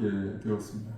받게 되었습니다.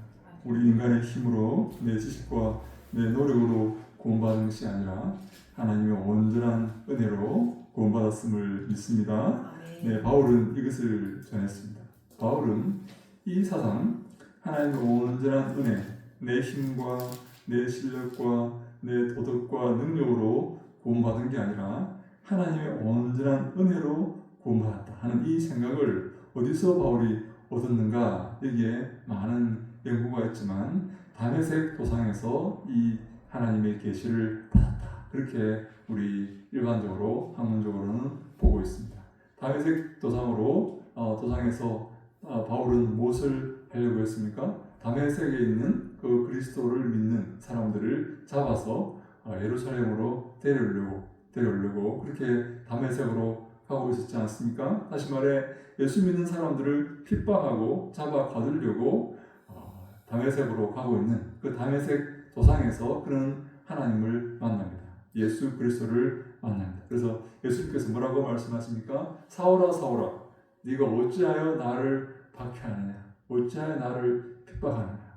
우리 인간의 힘으로 내 지식과 내 노력으로 구원받은 것이 아니라 하나님의 온전한 은혜로 구원받았음을 믿습니다. 네, 바울은 이것을 전했습니다. 바울은 이 사상, 하나님의 온전한 은혜, 내 힘과 내 실력과 내 도덕과 능력으로 구원받은 게 아니라 하나님의 온전한 은혜로 구원받았다 하는 이 생각을 어디서 바울이 얻었는가 여기에 많은 연구가 있지만 다메섹 도상에서 이 하나님의 계시를 받았다 그렇게 우리 일반적으로 학문적으로는 보고 있습니다. 다메섹 도상으로 어, 도상에서 어, 바울은 무엇을 하려고 했습니까? 다메섹에 있는 그 그리스도를 믿는 사람들을 잡아서 어, 예루살렘으로 데려오려고 데려오려고 그렇게 다메섹으로 가고 있었지 않습니까? 다시 말해 예수 믿는 사람들을 핍박하고 잡아 가두려고 어, 다메섹으로 가고 있는 그 다메섹 도상에서 그는 하나님을 만납니다. 예수 그리스도를 만납니다. 그래서 예수님께서 뭐라고 말씀하십니까? 사오라 사오라 네가 어찌하여 나를 박해하느냐 어찌하여 나를 핍박하느냐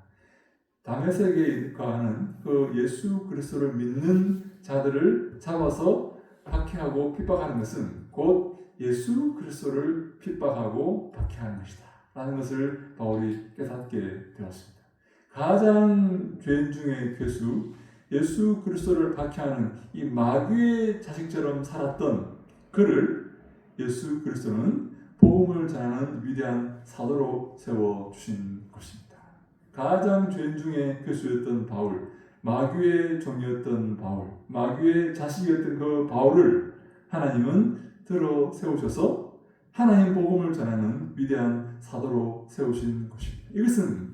다메섹에 가는 그 예수 그리스도를 믿는 자들을 잡아서 박해하고 핍박하는 것은 곧 예수 그리스도를 핍박하고 박해하는 것이다. 라는 것을 바울이 깨닫게 되었습니다. 가장 죄인 중의 괴수, 예수 그리스도를 박해하는 이 마귀의 자식처럼 살았던 그를 예수 그리스도는 복음을 전하는 위대한 사도로 세워 주신 것입니다. 가장 죄인 중에 괴수였던 바울, 마귀의 종이었던 바울, 마귀의 자식이었던 그 바울을 하나님은 들어 세우셔서 하나님 복음을 전하는 위대한 사도로 세우신 것입니다. 이것은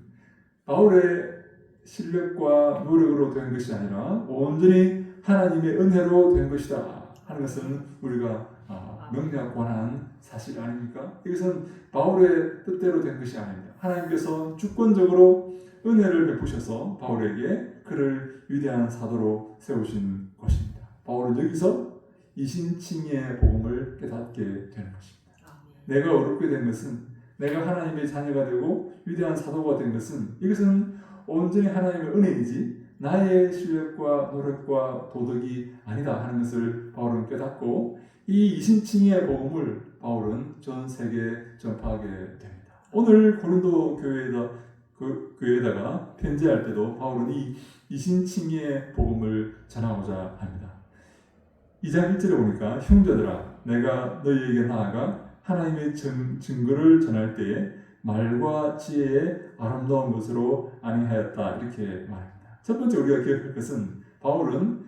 바울의 실력과 노력으로 된 것이 아니라 온전히 하나님의 은혜로 된 것이다 하는 것은 우리가 아, 명료하고한 사실 아닙니까? 이것은 바울의 뜻대로 된 것이 아닙니다. 하나님께서 주권적으로 은혜를 베푸셔서 바울에게 그를 위대한 사도로 세우신 것입니다. 바울은 여기서 이신칭의 복음을 깨닫게 되는 것입니다. 내가 어렵게 된 것은 내가 하나님의 자녀가 되고 위대한 사도가 된 것은 이것은 온전히 하나님의 은혜이지 나의 실력과 노력과 도덕이 아니다 하는 것을 바울은 깨닫고 이 이신칭의 복음을 바울은 전 세계에 전파하게 됩니다. 오늘 고린도 교회에다 그 교회에다가 편지할 때도 바울은 이 이신칭의 복음을 전하고자 합니다. 2장 1절에 보니까 형제들아 내가 너희에게 나아가 하나님의 증, 증거를 전할 때에 말과 지혜의 아름다운 것으로 아니하였다 이렇게 말합니다. 첫 번째 우리가 기억할 것은 바울은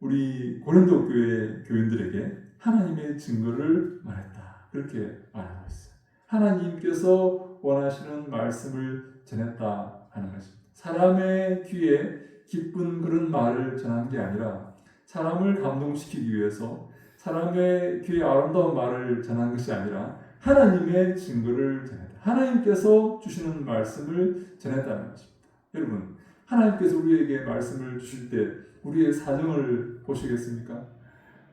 우리 고린도 교회 교인들에게 하나님의 증거를 말했다 그렇게 말하고 있어요. 하나님께서 원하시는 말씀을 전했다 하는 것입니다. 사람의 귀에 기쁜 그런 말을 전한 게 아니라 사람을 감동시키기 위해서 사람의 귀에 아름다운 말을 전한 것이 아니라 하나님의 증거를 전했다. 하나님께서 주시는 말씀을 전했다는 것입니다. 여러분, 하나님께서 우리에게 말씀을 주실 때 우리의 사정을 보시겠습니까?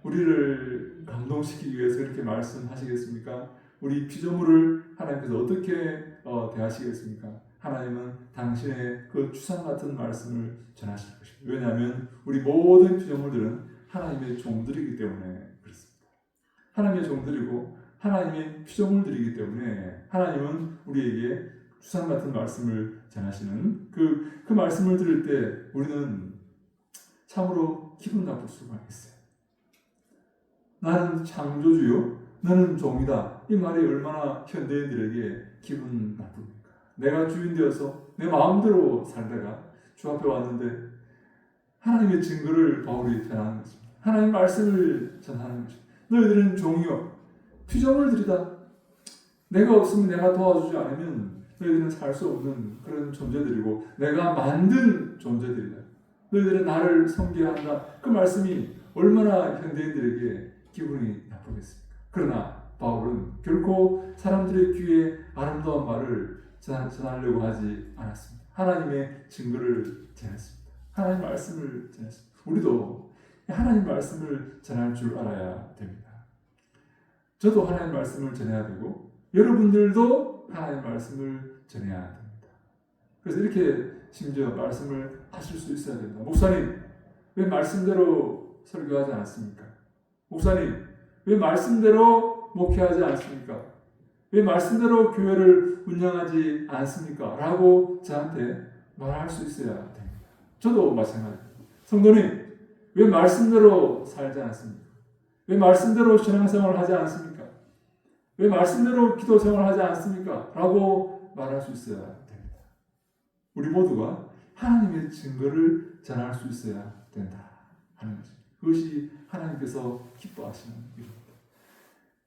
우리를 감동시키기 위해서 그렇게 말씀하시겠습니까? 우리 피조물을 하나님께서 어떻게 어, 대하시겠습니까? 하나님은 당신의 그 추상 같은 말씀을 전하실 것입니다. 왜냐하면 우리 모든 피조물들은 하나님의 종들이기 때문에 그렇습니다. 하나님의 종들이고 하나님의 피조물들이기 때문에 하나님은 우리에게 추상 같은 말씀을 전하시는 그, 그 말씀을 들을 때 우리는 참으로 기분 나쁠 수가 있어요. 나는 창조주요, 너는 종이다. 이 말이 얼마나 현대인들에게 기분 나쁩니까? 내가 주인 되어서 내 마음대로 살다가 주 앞에 왔는데 하나님의 증거를 바울이 전하는 것입니다. 하나님 말씀을 전하는 것입니다. 너희들은 종이요, 피조물 들이다. 내가 없으면 내가 도와주지 않으면 너희들은 살 수 없는 그런 존재들이고 내가 만든 존재들이다. 너희들은 나를 섬겨야 한다. 그 말씀이 얼마나 현대인들에게 기분이 나쁘겠습니까? 그러나 바울은 결코 사람들의 귀에 아름다운 말을 전하려고 하지 않았습니다. 하나님의 증거를 전했습니다. 하나님 말씀을 전했습니다. 우리도 하나님 말씀을 전할 줄 알아야 됩니다. 저도 하나님 말씀을 전해야 되고 여러분들도 하나님 말씀을 전해야 됩니다. 그래서 이렇게 심지어 말씀을 하실 수 있어야 됩니다. 목사님 왜 말씀대로 설교하지 않습니까? 목사님 왜 말씀대로 목회하지 않습니까? 왜 말씀대로 교회를 운영하지 않습니까? 라고 저한테 말할 수 있어야 됩니다. 저도 마찬가지입니다. 성도님, 왜 말씀대로 살지 않습니까? 왜 말씀대로 신앙생활을 하지 않습니까? 왜 말씀대로 기도 생활을 하지 않습니까? 라고 말할 수 있어야 됩니다. 우리 모두가 하나님의 증거를 전할 수 있어야 된다 하는 것입니다. 그것이 하나님께서 기뻐하시는 일입니다.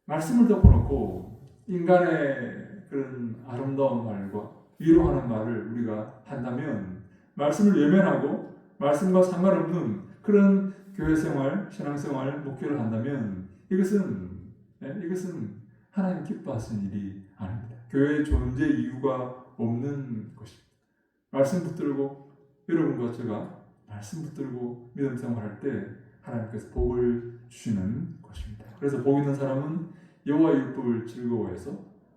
말씀을 덮어놓고 인간의 그런 아름다운 말과 위로하는 말을 우리가 한다면 말씀을 외면하고 말씀과 상관없는 그런 교회 생활, 신앙 생활, 목회를 한다면 이것은 예, 이것은 하나님 기뻐하시는 일이 아닙니다. 교회의 존재 이유가 없는 것입니다. 말씀 붙들고 여러분과 제가 말씀 붙들고 믿음 생활할 때 하나님께서 복을 주시는 것입니다. 그래서 복 있는 사람은 여호와 율법을 즐거워해서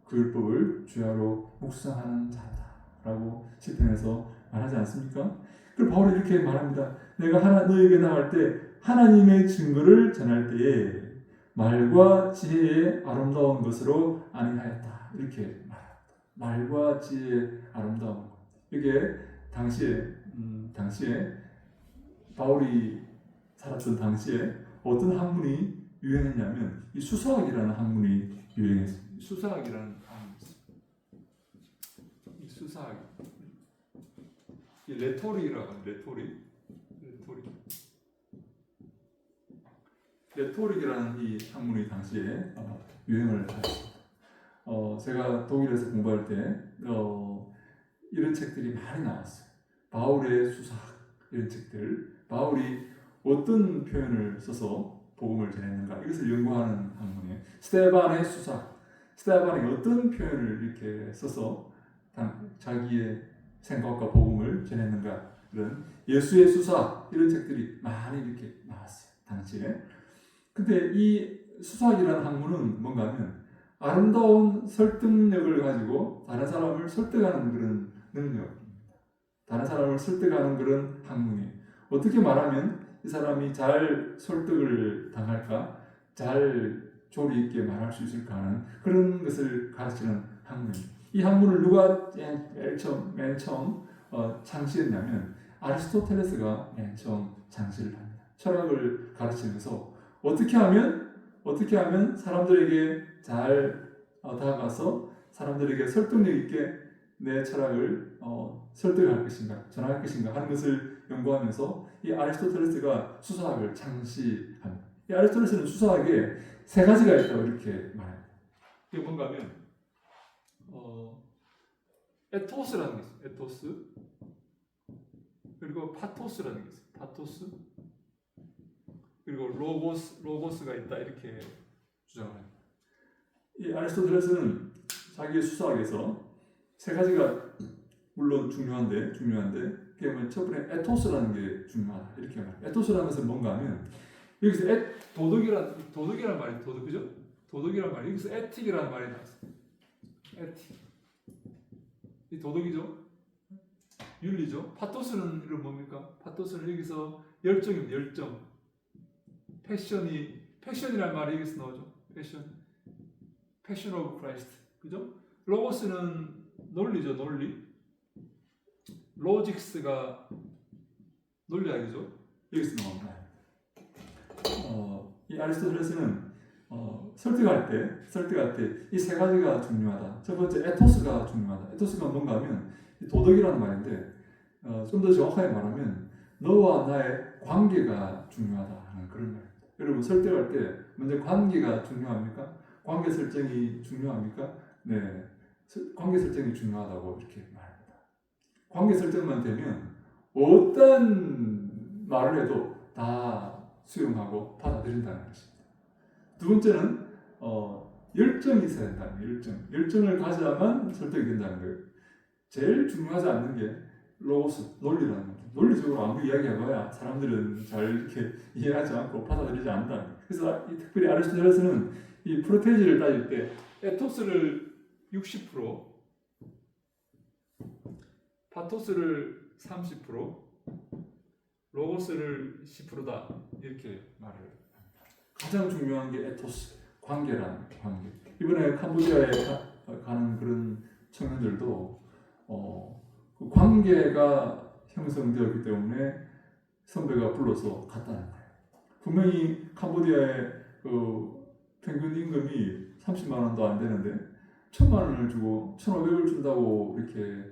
그 율법을 주야로 묵상하는 자다라고 시편에서 말하지 않습니까? 그리고 바울이 이렇게 말합니다. 내가 하나 너에게 나갈 때 하나님의 증거를 전할 때에 말과 지혜의 아름다운 것으로 아니하였다. 이렇게 말합니다. 말과 지혜의 아름다운 것. 이게 당시에 음, 당시에 바울이 살았던 당시에 어떤 학문이 유행했냐면 이 수사학이라는 학문이 유행했습니다. 수사학이라는 학문이. 이 수사학 이 레토리라고 하는 레토릭 레토릭 레토릭이라는 이 학문이 당시에 어, 유행을 하였습니다. 어, 제가 독일에서 공부할 때 어, 이런 책들이 많이 나왔어요. 바울의 수사학 이런 책들 바울이 어떤 표현을 써서 복음을 전했는가 이것을 연구하는 학문이에요. 스테반의 수사 스테반이 어떤 표현을 이렇게 써서 자기의 생각과 복음을 전했는가 이런 예수의 수사 이런 책들이 많이 이렇게 나왔어요 당시에. 근데 이 수사학이라는 학문은 뭔가 하면 아름다운 설득력을 가지고 다른 사람을 설득하는 그런 능력입니다. 다른 사람을 설득하는 그런 학문이 어떻게 말하면 이 사람이 잘 설득을 당할까, 잘 조리 있게 말할 수 있을까 하는 그런 것을 가르치는 학문입니다. 이 학문을 누가 맨 처음, 맨 처음 어, 창시했냐면 아리스토텔레스가 맨 처음 창시를 합니다. 철학을 가르치면서 어떻게 하면 어떻게 하면 사람들에게 잘 어, 다가가서 사람들에게 설득력 있게 내 철학을 어, 설득할 것인가 전할 것인가 하는 것을 연구하면서 이 아리스토텔레스가 수사학을 창시합니다. 이 아리스토텔레스는 수사학에 세 가지가 있다고 이렇게 말합니다. 이게 뭔가 하면 어, 에토스라는 게 있어요. 에토스 그리고 파토스라는 게 있어요. 파토스 그리고 로고스 로고스가 있다 이렇게 주장합니다. 이 아리스토텔레스는 자기의 수사학에서 세 가지가 물론 중요한데 중요한데 그게 뭐첫 번째 에토스라는 게 중요하다 이렇게 말해요. 에토스라는 것은 뭔가 하면 여기서 에, 도덕이란 도덕이란 말이 도덕 그죠? 도덕이란 말이 여기서 에틱이라는 말이 나왔어요. 에틱 이 도덕이죠. 윤리죠. 파토스는 이런 뭡니까? 파토스는 여기서 열정입니다. 열정. 패션이 패션이란 말이 여기서 나오죠. 패션. 패션 오브 크라이스트. 그죠? 로고스는 논리죠. 논리. 로직스가 논리학이죠. 여기서 나옵니다. 어, 이 아리스토텔레스는 어, 설득할 때, 설득할 때 이 세 가지가 중요하다. 첫 번째 에토스가 중요하다. 에토스가 뭔가 하면 도덕이라는 말인데 어, 좀 더 정확하게 말하면 너와 나의 관계가 중요하다 하는 그런 말입니다. 여러분 설득할 때 먼저 관계가 중요합니까? 관계 설정이 중요합니까? 네, 관계 설정이 중요하다고 이렇게 말합니다. 관계 설정만 되면 어떤 말을 해도 다 수용하고 받아들인다는 것입니다. 두 번째는 어, 열정이 있어야 된다는. 열정. 열정을 가져야만 설득이 된다는 거예요. 제일 중요하지 않는 게 로고스, 논리라는 겁니다. 논리적으로 아무리 이야기해봐야 사람들은 잘 이렇게 이해하지 않고 받아들이지 않는다. 그래서 이 특별히 아리스토텔레스는 이 프로테이지를 따질 때 에토스를 60% 파토스를 30% 로고스를 10%다 이렇게 말을 합니다. 가장 중요한 게 에토스 관계라는 관계. 이번에 캄보디아에 가, 가는 그런 청년들도 어, 그 관계가 형성되었기 때문에 선배가 불러서 갔다는 거예요. 분명히 캄보디아의 그 평균 임금이 30만 원도 안 되는데 천만 원을 주고 1,500을 준다고 이렇게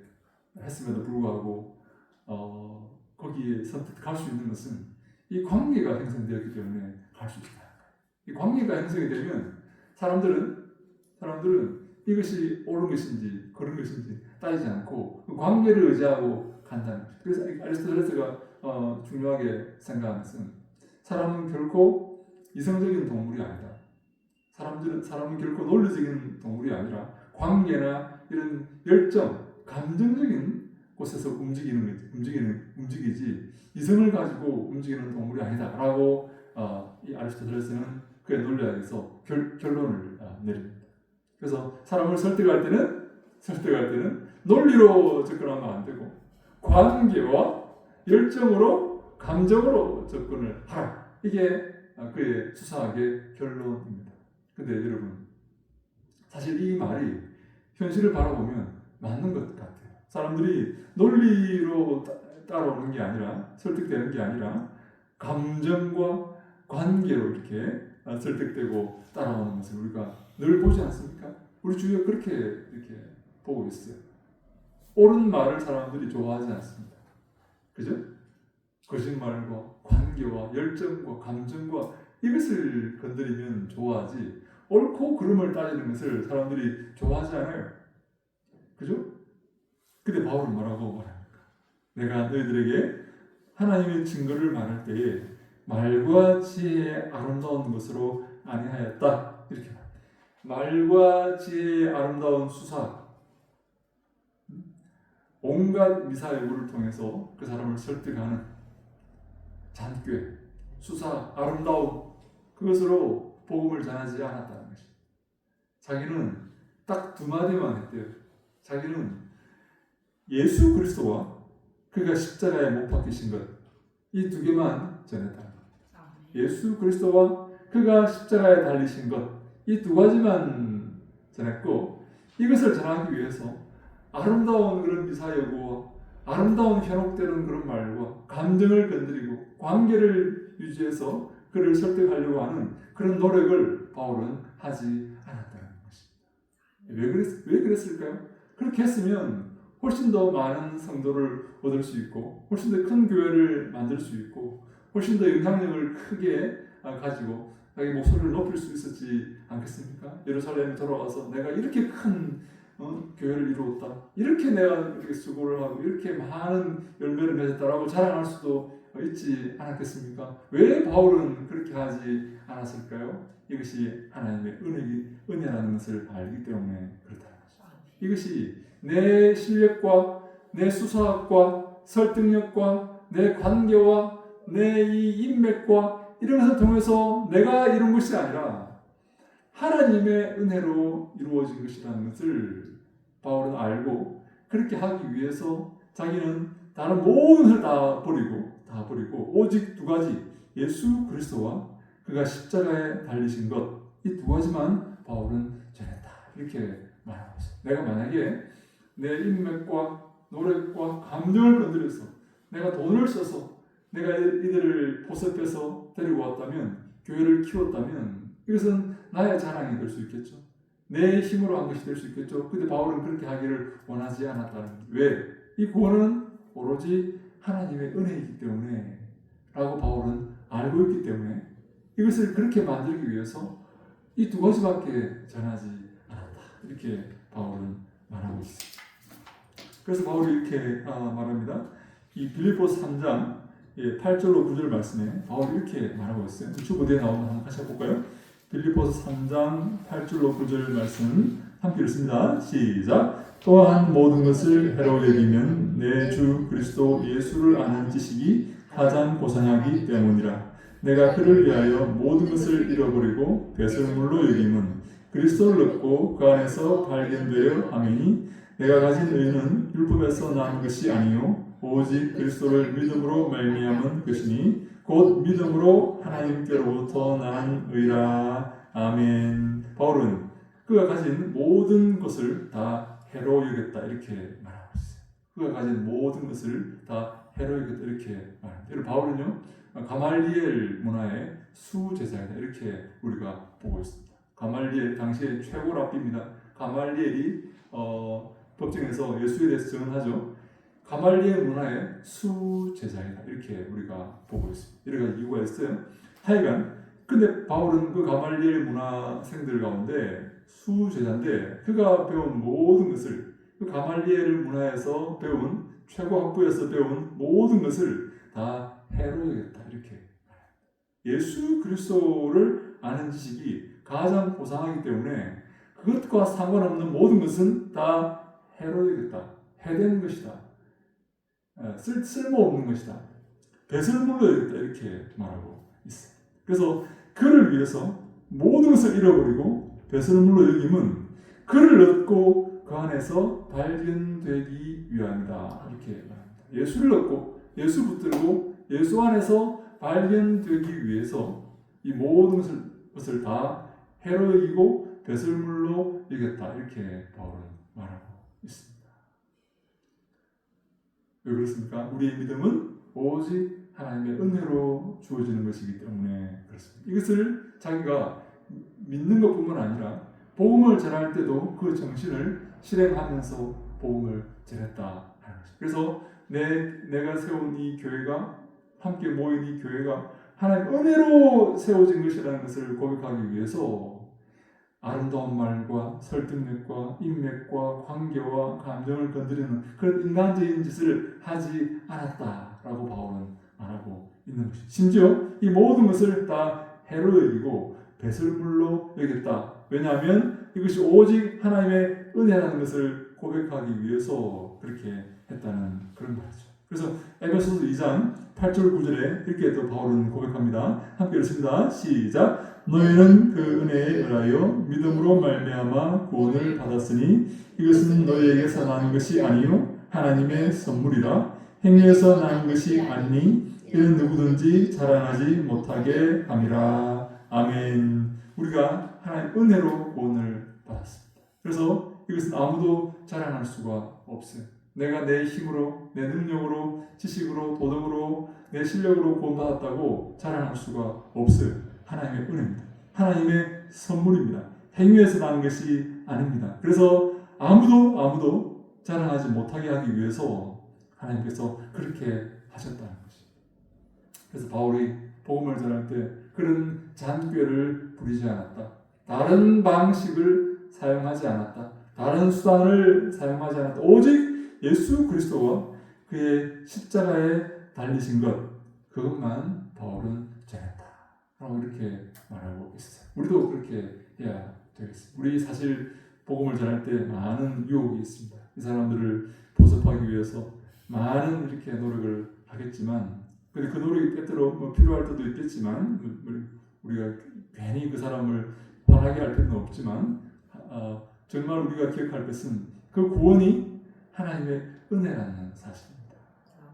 했음에도 불구하고 어, 거기에 선뜻 갈 수 있는 것은 이 관계가 형성되었기 때문에 갈 수 있다. 이 관계가 형성이 되면 사람들은 사람들은 이것이 옳은 것인지 그런 것인지 따지지 않고 그 관계를 의지하고 간다는 거죠. 그래서 아리스토텔레스가 어, 중요하게 생각하는 것은 사람은 결코 이성적인 동물이 아니다. 사람들은 사람은 결코 논리적인 동물이 아니라 관계나 이런 열정, 감정적인 곳에서 움직이는 거지, 움직이는 움직이지 이성을 가지고 움직이는 동물이 아니다라고 어, 이 아리스토텔레스는 그의 논리학에서 결, 결론을 어, 내립니다. 그래서 사람을 설득할 때는 설득할 때는 논리로 접근하면 안 되고 관계와 열정으로 감정으로 접근을 하라. 이게 어, 그의 수사학의 결론입니다. 근데 여러분 사실 이 말이 현실을 바라보면 맞는 것 같아요. 사람들이 논리로 따- 따라오는 게 아니라 설득되는 게 아니라 감정과 관계로 이렇게 어, 설득되고 따라오는 것을 우리가 늘 보지 않습니까? 우리 주위에 그렇게 이렇게 보고 있어요. 옳은 말을 사람들이 좋아하지 않습니다. 그죠? 거짓말과 관계와 열정과 감정과 이것을 건드리면 좋아하지 옳고 그름을 따지는 것을 사람들이 좋아하지 않아요. 그죠? 근데 바울은 뭐라고 말합니까? 내가 너희들에게 하나님의 증거를 말할 때에 말과 지혜의 아름다운 것으로 아니하였다. 이렇게 말합니다. 말과 지혜의 아름다운 수사 온갖 미사여구를 통해서 그 사람을 설득하는 잔꾀, 수사, 아름다움 그것으로 복음을 전하지 않았다는 것입니다. 자기는 딱 두 마디만 했대요. 자기는 예수 그리스도와 그가 십자가에 못 박히신 것 이 두 개만 전했다. 예수 그리스도와 그가 십자가에 달리신 것 이 두 가지만 전했고 이것을 전하기 위해서 아름다운 그런 미사 여구와 아름다운 현혹되는 그런 말과 감정을 건드리고 관계를 유지해서 그를 설득하려고 하는 그런 노력을 바울은 하지 않았다는 것입니다. 왜, 그랬, 왜 그랬을까요? 그렇게 했으면 훨씬 더 많은 성도를 얻을 수 있고 훨씬 더 큰 교회를 만들 수 있고 훨씬 더 영향력을 크게 아, 가지고 자기 목소리를 높일 수 있었지 않겠습니까? 예루살렘에 돌아가서 내가 이렇게 큰 어, 교회를 이루었다. 이렇게 내가 이렇게 수고를 하고 이렇게 많은 열매를 맺었다라고 자랑할 수도 있지 않았겠습니까? 왜 바울은 그렇게 하지 않았을까요? 이것이 하나님의 은혜기, 은혜라는 것을 알기 때문에 그렇다는 거죠. 이것이 내 실력과 내 수사학과 설득력과 내 관계와 내 이 인맥과 이런 것을 통해서 내가 이룬 것이 아니라 하나님의 은혜로 이루어진 것이라는 것을 바울은 알고 그렇게 하기 위해서 자기는 다른 모든 것을 다 버리고 다 버리고 오직 두 가지 예수 그리스도와 그가 십자가에 달리신 것 이 두 가지만 바울은 전했다 이렇게 말하고 있어요. 내가 만약에 내 인맥과 노력과 감정을 건드려서 내가 돈을 써서 내가 이들을 보습해서 데리고 왔다면 교회를 키웠다면 이것은 나의 자랑이 될 수 있겠죠. 내 힘으로 한 것이 될 수 있겠죠. 근데 바울은 그렇게 하기를 원하지 않았다는. 왜? 이 구원은 오로지 하나님의 은혜이기 때문에 라고 바울은 알고 있기 때문에 이것을 그렇게 만들기 위해서 이 두 가지밖에 전하지 않았다. 이렇게 바울은 말하고 있습니다. 그래서 바울이 이렇게 아, 말합니다. 이 빌립보스 3장 8절로 9절 말씀에 바울이 이렇게 말하고 있어요. 우측 무대에 나오면 한번 같이 해볼까요? 빌립보스 3장 8절로 9절 말씀 함께 읽습니다. 시작. 또한 모든 것을 해로 여기면 내 주 그리스도 예수를 아는 지식이 가장 고상하기 때문이라. 내가 그를 위하여 모든 것을 잃어버리고 배설물로 여김은 그리스도를 얻고 그 안에서 발견되어 함이니 내가 가진 의는 율법에서 난 것이 아니요 오직 그리스도를 믿음으로 말미암은 것이니 곧 믿음으로 하나님께로부터 난 의라 아멘 바울은 그가 가진 모든 것을 다 여겼다 이렇게 말하고 있어요. 그가 가진 모든 것을 다 여겼다 이렇게 말합니다. 그리고 바울은요 가말리엘 문화의 수제자이다 이렇게 우리가 보고 있습니다. 가말리엘 당시의 최고 랍비입니다. 가말리엘이 어, 법정에서 예수에 대해서 증언하죠. 가말리엘 문화의 수제자이다 이렇게 우리가 보고 있습니다. 여러 가지 이유가 있어요. 하여간 근데 바울은 그 가말리엘 문화생들 가운데 수제자인데 그가 배운 모든 것을 그 가말리엘 문화에서 배운 최고 학부에서 배운 모든 것을 다 해로우겠다 이렇게 예수 그리스도를 아는 지식이 가장 고상하기 때문에 그것과 상관없는 모든 것은 다 해로우겠다 해되는 것이다 예, 쓸, 쓸모없는 것이다. 배설물로 여겼다. 이렇게 말하고 있어요. 그래서 그를 위해서 모든 것을 잃어버리고 배설물로 여김은 그를 얻고 그 안에서 발견되기 위함이다. 이렇게 말합니다. 예수를 얻고 예수 붙들고 예수 안에서 발견되기 위해서 이 모든 것을, 다 해로 여기고 배설물로 여겼다. 이렇게 바울은 말하고 있습니다. 왜 그렇습니까? 우리의 믿음은 오직 하나님의 은혜로 주어지는 것이기 때문에 그렇습니다. 이것을 자기가 믿는 것뿐만 아니라 복음을 전할 때도 그 정신을 실행하면서 복음을 전했다. 그래서 내 내가 세운 이 교회가 함께 모인 이 교회가 하나님 은혜로 세워진 것이라는 것을 고백하기 위해서 아름다운 말과 설득력과 인맥과 관계와 감정을 건드리는 그런 인간적인 짓을 하지 않았다라고 바울은 말하고 있는 것이 심지어 이 모든 것을 다 해로 여기고 배설물로 여겼다. 왜냐하면 이것이 오직 하나님의 은혜라는 것을 고백하기 위해서 그렇게 했다는 그런 말이죠. 그래서 에베소서 2장 8절 9절에 이렇게 또 바울은 고백합니다. 함께 읽습니다. 시작. 너희는 그 은혜에 의하여 믿음으로 말미암아 구원을 받았으니 이것은 너희에게서 나는 것이 아니요 하나님의 선물이라 행위에서 나는 것이 아니니 이는 누구든지 자랑하지 못하게 함이라 아멘 우리가 하나님 은혜로 구원을 받았습니다 그래서 이것은 아무도 자랑할 수가 없어요 내가 내 힘으로 내 능력으로 지식으로 도덕으로 내 실력으로 구원받았다고 자랑할 수가 없어요 하나님의 은혜입니다. 하나님의 선물입니다. 행위에서 나는 것이 아닙니다. 그래서 아무도 아무도 자랑하지 못하게 하기 위해서 하나님께서 그렇게 하셨다는 것입니다. 그래서 바울이 복음을 전할 때 그런 잔꾀를 부리지 않았다. 다른 방식을 사용하지 않았다. 다른 수단을 사용하지 않았다. 오직 예수 그리스도와 그의 십자가에 달리신 것 그것만 바울은 전했다. 라고 이렇게 말하고 있어요. 우리도 그렇게 해야 되겠습니다. 우리 사실 복음을 전할 때 많은 유혹이 있습니다. 이 사람들을 보섭하기 위해서 많은 이렇게 노력을 하겠지만, 근데 그 노력이 때때로 뭐 필요할 때도 있겠지만, 뭐 우리가 괜히 그 사람을 화나게 할 필요는 없지만, 어, 정말 우리가 기억할 것은 그 구원이 하나님의 은혜라는 사실입니다.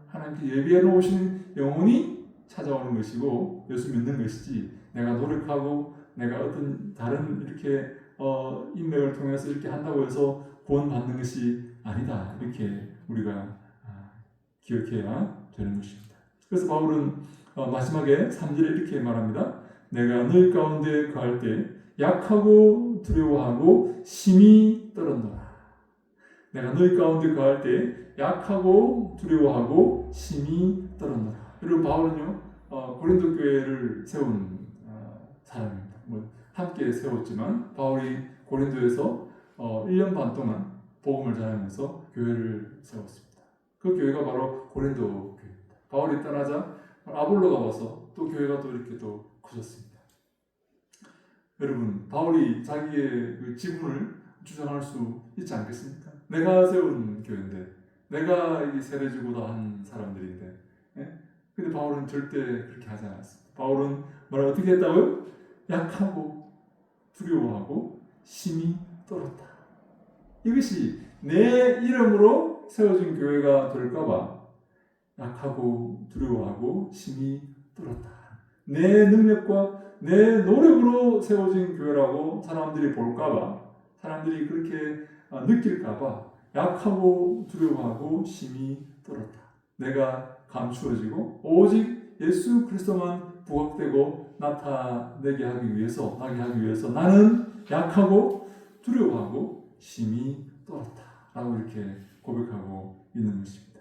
하나님께 예비해 놓으신 영혼이 찾아오는 것이고 예수 믿는 것이지 내가 노력하고 내가 어떤 다른 이렇게 어, 인맥을 통해서 이렇게 한다고 해서 구원받는 것이 아니다 이렇게 우리가 아, 기억해야 되는 것입니다. 그래서 바울은 어, 마지막에 3절에 이렇게 말합니다. 내가 너희 가운데 거할 때 약하고 두려워하고 심히 떨었노라. 내가 너희 가운데 거할 때 약하고 두려워하고 심히 떨었노라. 여러분 바울은요 어, 고린도 교회를 세운 어, 사람입니다. 뭐 함께 세웠지만 바울이 고린도에서 어, 1년 반 동안 복음을 전하면서 교회를 세웠습니다. 그 교회가 바로 고린도 교회입니다. 바울이 떠나자 아볼로가 와서 또 교회가 또 이렇게 또 커졌습니다. 여러분 바울이 자기의 그 지분을 주장할 수 있지 않겠습니까? 내가 세운 교회인데 내가 이 세례주고 다 한 사람들인데 예? 근데 바울은 절대 그렇게 하지 않았습니다. 바울은 말 어떻게 했다고요? 약하고 두려워하고 심히 떨었다. 이것이 내 이름으로 세워진 교회가 될까봐 약하고 두려워하고 심히 떨었다. 내 능력과 내 노력으로 세워진 교회라고 사람들이 볼까봐 사람들이 그렇게 아, 느낄까봐 약하고 두려워하고 심히 떨었다. 내가 감추어지고 오직 예수 그리스도만 부각되고 나타내게 하기 위해서 나게 하기 위해서 나는 약하고 두려워하고 심히 떨었다 라고 이렇게 고백하고 있는 것입니다.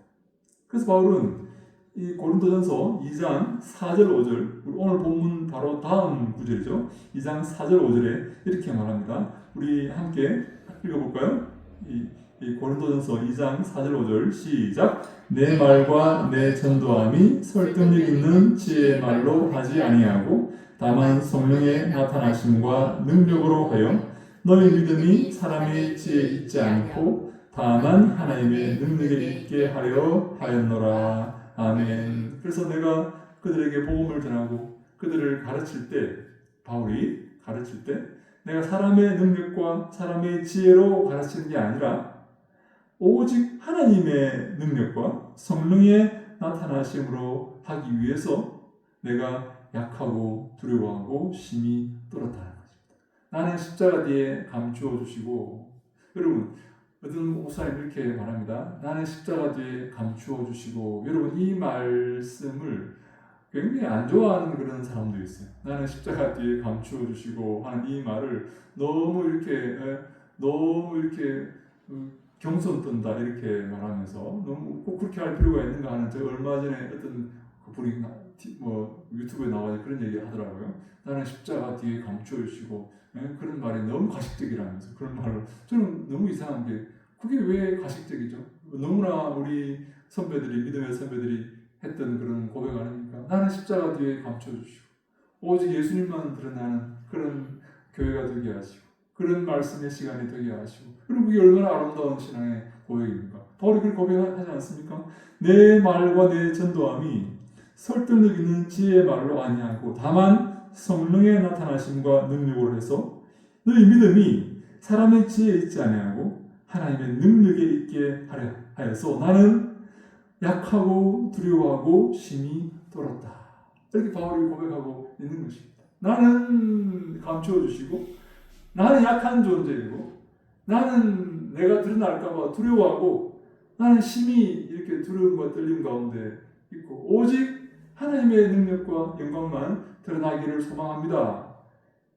그래서 바울은 이 고린도전서 2장 4절 5절 오늘 본문 바로 다음 구절이죠. 2장 4절 5절에 이렇게 말합니다. 우리 함께 읽어볼까요? 이, 이 고린도전서 2장 4절 5절 시작 내 말과 내 전도함이 설득력 있는 지혜의 말로 하지 아니하고 다만 성령의 나타나심과 능력으로 하여 너희 믿음이 사람의 지혜에 있지 않고 다만 하나님의 능력에 있게 하려 하였노라 아멘. 그래서 내가 그들에게 복음을 전하고 그들을 가르칠 때 바울이 가르칠 때 내가 사람의 능력과 사람의 지혜로 가르치는 게 아니라 오직 하나님의 능력과 성령의 나타나심으로 하기 위해서 내가 약하고 두려워하고 심히 떨었다는 것입니다. 나는 십자가 뒤에 감추어 주시고 여러분 어떤 목사님 이렇게 말합니다. 나는 십자가 뒤에 감추어 주시고 여러분 이 말씀을 굉장히 안 좋아하는 그런 사람도 있어요. 나는 십자가 뒤에 감추어 주시고 하는 이 말을 너무 이렇게 에, 너무 이렇게 음, 경선 뜬다 이렇게 말하면서 너무 꼭 그렇게 할 필요가 있는가 하는 저 얼마 전에 어떤 그 분이 나- 티- 뭐 유튜브에 나와서 그런 얘기 하더라고요. 나는 십자가 뒤에 감추어 주시고 에, 그런 말이 너무 가식적이라면서 그런 말을 저는 너무 이상한 게 그게 왜 가식적이죠? 너무나 우리 선배들이 믿음의 선배들이 했던 그런 고백 아닙니까? 나는 십자가 뒤에 감춰주시고 오직 예수님만 드러나는 그런 교회가 되게 하시고 그런 말씀의 시간이 되게 하시고 그리고 그게 얼마나 아름다운 신앙의 고백입니까? 바울이 그걸 고백하지 않습니까? 내 말과 내 전도함이 설득력 있는 지혜의 말로 아니하고 다만 성령의 나타나심과 능력으로 해서 너희 믿음이 사람의 지혜에 있지 아니하고 하나님의 능력에 있게 하려 하여서 나는 약하고 두려워하고 심히 떨었다. 이렇게 바울이 고백하고 있는 것입니다. 나는 감추어 주시고 나는 약한 존재이고 나는 내가 드러날까봐 두려워하고 나는 심히 이렇게 두려움과 떨림 가운데 있고 오직 하나님의 능력과 영광만 드러나기를 소망합니다.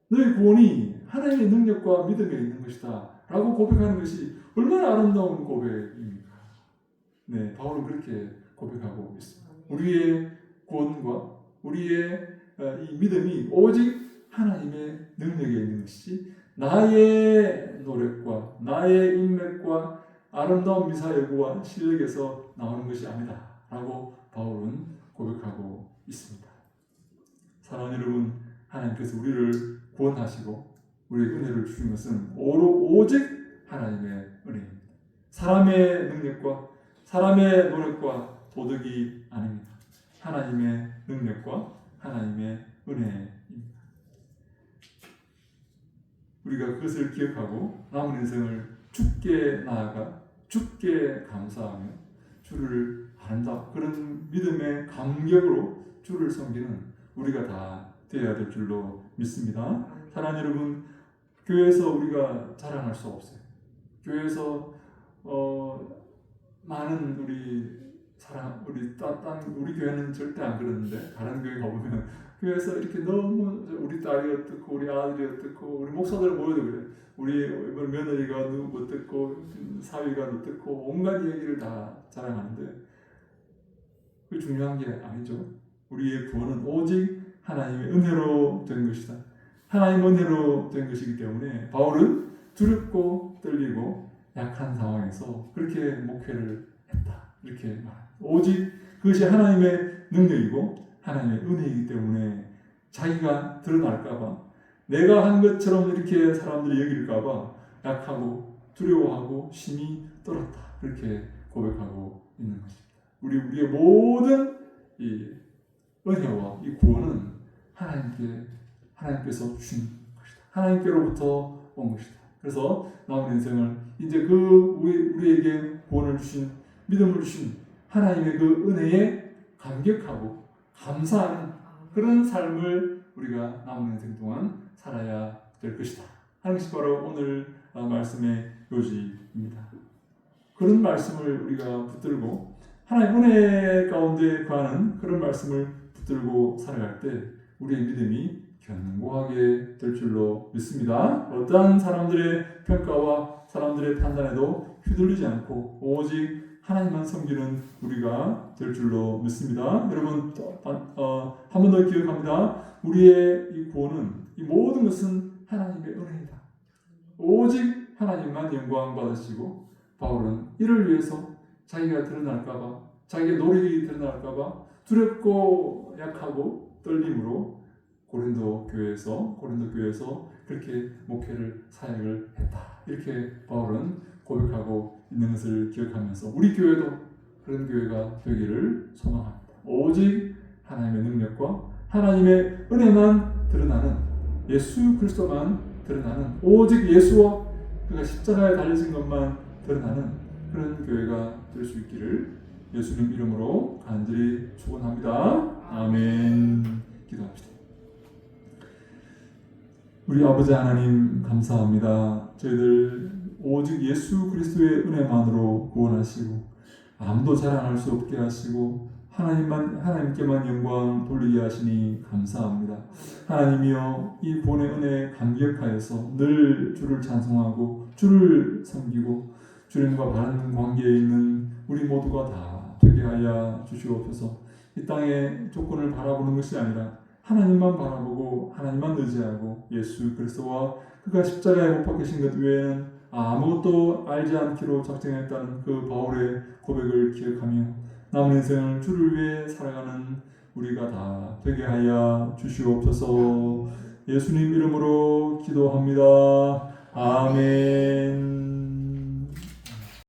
너희 구원이 하나님의 능력과 믿음에 있는 것이다. 라고 고백하는 것이 얼마나 아름다운 고백입니까? 네, 바울은 그렇게 고백하고 있습니다. 우리의 구원과 우리의 어, 이 믿음이 오직 하나님의 능력에 있는 것이지 나의 노력과 나의 인맥과 아름다운 미사 여구와 실력에서 나오는 것이 아니다. 라고 바울은 고백하고 있습니다. 사랑하는 여러분, 하나님께서 우리를 구원하시고 우리의 은혜를 주신 것은 오로 오직 하나님의 은혜입니다. 사람의 능력과 사람의 노력과 도덕이 아닙니다. 하나님의 능력과 하나님의 은혜입니다. 우리가 그것을 기억하고 남은 인생을 죽게 나아가 죽게 감사하며 주를 아름다 그런 믿음의 감격으로 주를 섬기는 우리가 다 되어야 될 줄로 믿습니다. 사랑하는 여러분, 교회에서 우리가 자랑할 수 없어요. 교회에서 어, 많은 우리 사랑 우리 딴, 딴 우리 교회는 절대 안 그러는데 다른 교회 가보면 교회에서 이렇게 너무 우리 딸이 어떻고 우리 아들이 어떻고 우리 목사들 모여도 그래 우리 며느리가 누구 어떻고 사위가 어떻고 온갖 얘기를 다 자랑하는데 그 중요한 게 아니죠 우리의 구원은 오직 하나님의 은혜로 된 것이다 하나님 은혜로 된 것이기 때문에 바울은 두렵고 떨리고 약한 상황에서 그렇게 목회를 했다 이렇게 말합니다. 오직 그것이 하나님의 능력이고 하나님의 은혜이기 때문에 자기가 드러날까봐 내가 한 것처럼 이렇게 사람들이 여길까봐 약하고 두려워하고 심히 떨었다 그렇게 고백하고 있는 것입니다. 우리 우리의 모든 이 은혜와 이 구원은 하나님께 하나님께서 주신 것이다. 하나님께로부터 온 것이다. 그래서 남은 인생을 이제 그 우리, 우리에게 구원을 주신 믿음을 주신 하나님의 그 은혜에 감격하고 감사하는 그런 삶을 우리가 남은 인생 동안 살아야 될 것이다. 하는 것이 바로 오늘 어, 말씀의 요지입니다. 그런 말씀을 우리가 붙들고 하나님 은혜 가운데 거하는 그런 말씀을 붙들고 살아갈 때 우리의 믿음이 견고하게 될 줄로 믿습니다. 어떠한 사람들의 평가와 사람들의 판단에도 휘둘리지 않고 오직 하나님만 섬기는 우리가 될 줄로 믿습니다. 여러분 어, 한번 더 기억합니다. 우리의 이 구원은 이 모든 것은 하나님의 은혜이다. 오직 하나님만 영광 받으시고 바울은 이를 위해서 자기가 드러날까봐 자기의 노력이 드러날까봐 두렵고 약하고 떨림으로 고린도 교회에서 고린도 교회에서 그렇게 목회를 사역을 했다. 이렇게 바울은 고백하고 있는 것을 기억하면서 우리 교회도 그런 교회가 되기를 소망합니다. 오직 하나님의 능력과 하나님의 은혜만 드러나는 예수 그리스도만 드러나는 오직 예수와 그가 십자가에 달리신 것만 드러나는 그런 교회가 될 수 있기를 예수님 이름으로 간절히 축원합니다. 아멘. 기도합시다. 우리 아버지 하나님 감사합니다. 저희들 오직 예수 그리스도의 은혜만으로 구원하시고 아무도 자랑할 수 없게 하시고 하나님만 하나님께만 영광 돌리게 하시니 감사합니다. 하나님이여 이 구원의 은혜에 감격하여서 늘 주를 찬송하고 주를 섬기고 주님과 바른 관계에 있는 우리 모두가 다 되게 하여 주시옵소서. 이 땅의 조건을 바라보는 것이 아니라 하나님만 바라보고 하나님만 의지하고 예수 그리스도와 그가 십자가에 못 박히신 것 외에는 아무것도 알지 않기로 작정했다는 그 바울의 고백을 기억하며 남은 인생을 주를 위해 살아가는 우리가 다 되게 하여 주시옵소서 예수님 이름으로 기도합니다. 아멘.